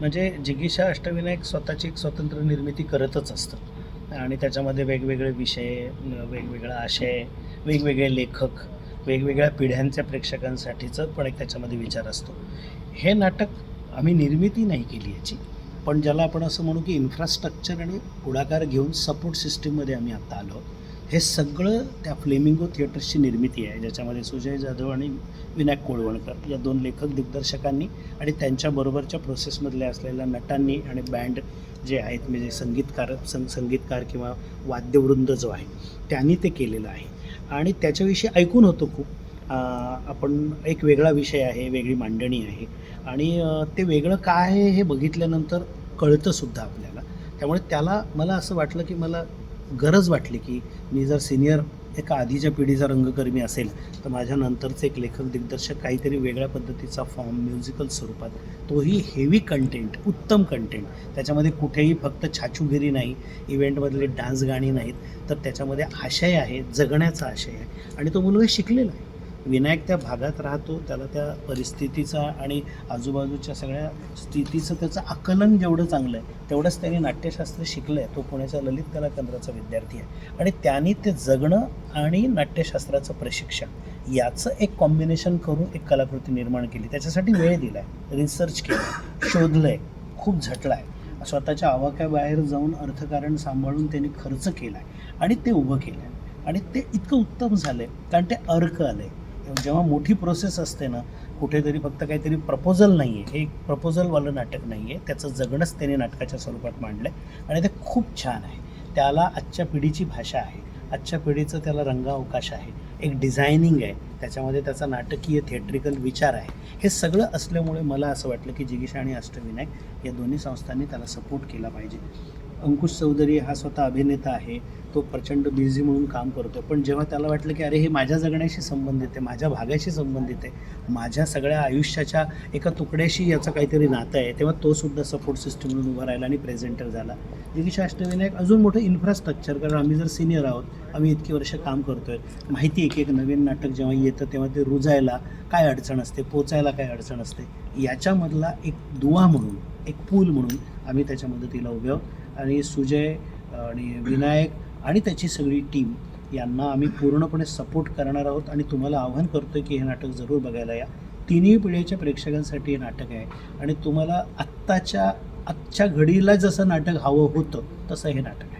म्हणजे जिगीषा अष्टविनायक स्वतःची एक स्वतंत्र निर्मिती करतच असतं आणि त्याच्यामध्ये वेगवेगळे विषय वेगवेगळा आशय वेगवेगळे लेखक वेगवेगळ्या पिढ्यांच्या प्रेक्षकांसाठीचं पण एक त्याच्यामध्ये विचार असतो हे नाटक आम्ही निर्मिती नाही केली याची पण ज्याला आपण असं म्हणू की इन्फ्रास्ट्रक्चर आणि पुढाकार घेऊन सपोर्ट सिस्टीममध्ये आम्ही आत्ता आलो आहोत. हे सगळं त्या फ्लेमिंगो थिएटर्सची निर्मिती आहे ज्याच्यामध्ये सुजय जाधव आणि विनायक कोळवणकर या दोन लेखक दिग्दर्शकांनी आणि त्यांच्याबरोबरच्या प्रोसेसमधल्या असलेल्या नटांनी आणि बँड जे आहेत म्हणजे संगीतकार सं संगीतकार किंवा वाद्यवृंद जो आहे त्यांनी ते केलेलं आहे. आणि त्याच्याविषयी ऐकून होतो खूप. आपण एक वेगळा विषय आहे वेगळी मांडणी आहे. आणि ते वेगळं काय आहे हे बघितल्यानंतर कळतंसुद्धा आपल्याला. त्यामुळे त्याला मला असं वाटलं की मला गरज वाटली की मी जर सिनियर एका आधीच्या पिढीचा रंगकर्मी असेल तर माझ्या नंतरचे एक लेखक दिग्दर्शक काहीतरी वेगळ्या पद्धतीचा फॉर्म म्युझिकल स्वरूपात तोही हेवी कंटेंट उत्तम कंटेंट त्याच्यामध्ये कुठेही फक्त छाछूगिरी नाही इव्हेंटमधले डान्स गाणी नाहीत तर त्याच्यामध्ये आशय आहे जगण्याचा आशय आहे. आणि तो मुलगा शिकलेला आहे. विनायक त्या भागात राहतो त्याला त्या परिस्थितीचा आणि आजूबाजूच्या सगळ्या स्थितीचं त्याचं आकलन जेवढं चांगलं आहे तेवढंच त्याने नाट्यशास्त्र शिकलं आहे तो पुण्याच्या ललित कला केंद्राचा विद्यार्थी आहे. आणि त्यांनी ते जगणं आणि नाट्यशास्त्राचं प्रशिक्षण याचं एक कॉम्बिनेशन करून एक कलाकृती निर्माण केली. त्याच्यासाठी वेळ दिला आहे रिसर्च केलं शोधलं आहे खूप झटला आहे स्वतःच्या आवाक्याबाहेर जाऊन अर्थकारण सांभाळून त्यांनी खर्च केला आहे आणि ते उभं केलं आहे आणि ते इतकं उत्तम झालं आहे कारण ते अर्क आलं आहे जेव्हा मोठी प्रोसेस असते ना कुठेतरी फक्त काहीतरी प्रपोजल नाही आहे हे एक प्रपोजलवालं नाटक नाही आहे त्याचं जगणंच त्याने नाटकाच्या स्वरूपात मांडलं आहे आणि ते खूप छान आहे. त्याला आजच्या पिढीची भाषा आहे. आजच्या पिढीचं त्याला रंगावकाश आहे. एक डिझायनिंग आहे. त्याच्यामध्ये त्याचा नाटकीय थिएट्रिकल विचार आहे. हे सगळं असल्यामुळे मला असं वाटलं की जिगीषा आणि अष्टविनायक या दोन्ही संस्थांनी त्याला सपोर्ट केला पाहिजे. अंकुश चौधरी हा स्वतः अभिनेता आहे. तो प्रचंड बिझी म्हणून काम करतो पण जेव्हा त्याला वाटलं की अरे हे माझ्या जगण्याशी संबंधित आहे माझ्या भागाशी संबंधित आहे माझ्या सगळ्या आयुष्याच्या एका तुकड्याशी याचं काहीतरी नातं आहे तेव्हा तो सुद्धा सपोर्ट सिस्टम म्हणून उभा राहिला आणि प्रेझेंटर झाला. जिगीषा अष्टविनायक अजून मोठं इन्फ्रास्ट्रक्चर कारण आम्ही जर सिनियर आहोत आम्ही इतकी वर्ष काम करतोय. माहिती एक एक नवीन नाटक जेव्हा येतं तेव्हा ते रुजायला काय अडचण असते पोचायला काय अडचण असते? याच्यामधला एक दुवा म्हणून एक पूल म्हणून आम्ही त्याच्या मदतीला उभे आहोत. आणि सुजय आणि विनायक आणि त्याची सगळी टीम यांना आम्ही पूर्णपणे सपोर्ट करणार आहोत. आणि तुम्हाला आव्हान करतो की हे नाटक जरूर बघायला या. तिन्ही पिढीच्या प्रेक्षकांसाठी हे नाटक आहे. आणि तुम्हाला आत्ताच्या आजच्या घडीला जसं नाटक हवं होतं तसं हे नाटक आहे.